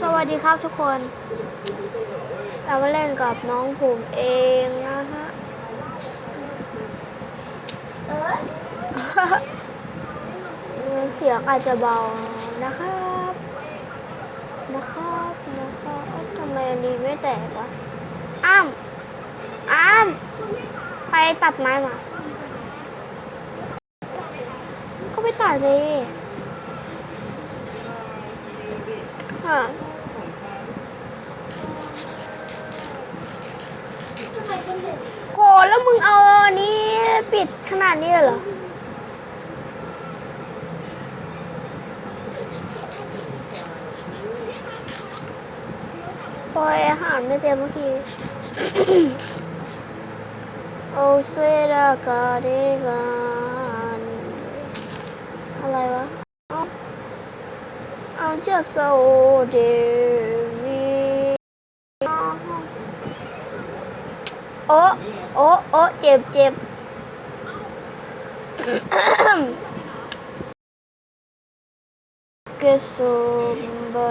สวัสดีครับทุกคน เรามาเล่นกับน้องผมเองนะฮะเสียงอาจจะเบานะครับ นะครับนะครับทำไมอันนี้ไม่แตกวะ อ้ามอ้าม ไปตัดไม้มา ก็ไปตัดเลย ฮะโห แล้วมึงเอาอันนี้ปิดขนาดนี้เหรอปล่อยอาหารไม่เต็มเมื่อกี้ โอเซดากาเดกันอะไรวะเอา เอาจะโซเดมีโอ้โอ้โอ้เจ็บเจ็บ que sombra la la